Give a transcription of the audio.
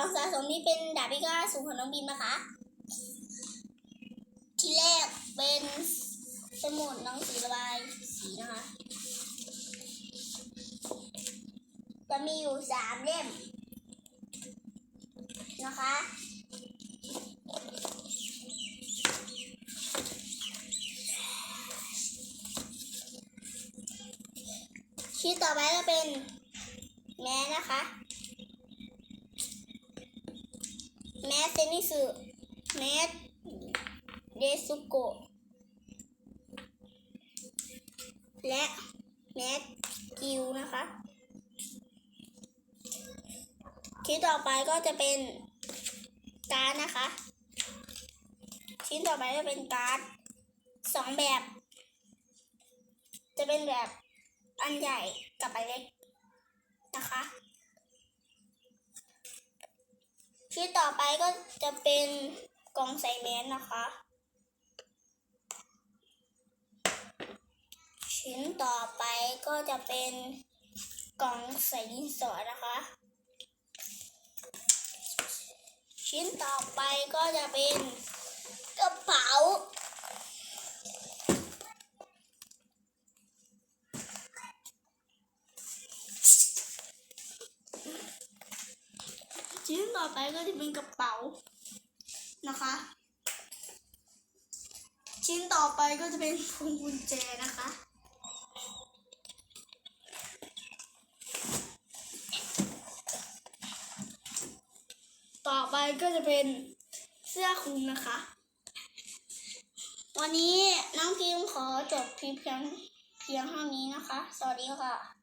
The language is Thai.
ของสะสมนี้เป็นดาบพิฆาตสูงของน้องบินนะคะ ที่แรกเป็นสมุดหนังสือระบายสีนะคะ จะมีอยู่สามเล่มนะคะชิ้นต่อไปก็เป็นแม้นะคะ แมสเซนิสึแมสเดซุโกะและแมสกิวนะคะชิ้นต่อไปก็จะเป็นการ์ดนะคะ ชิ้นต่อไปก็เป็นการ์ดสองแบบ จะเป็นแบบอันใหญ่กับอันเล็กนะคะ ชิ้นต่อไปก็จะเป็นกล่องใส่แมสนะคะ ชิ้นต่อไปก็จะเป็นกล่องใส่ดินสอนะคะ ชิ้นต่อไปก็จะเป็นกระเป๋า ชิ้นต่อไปก็จะเป็นกระเป๋านะคะ ชิ้นต่อไปก็จะเป็นพวงกุญแจนะคะต่อไปก็จะเป็นเสื้อคลุมนะคะ วันนี้น้องพิมขอจบคลิปเพียงเพียงเท่านี้นะคะ สวัสดีค่ะ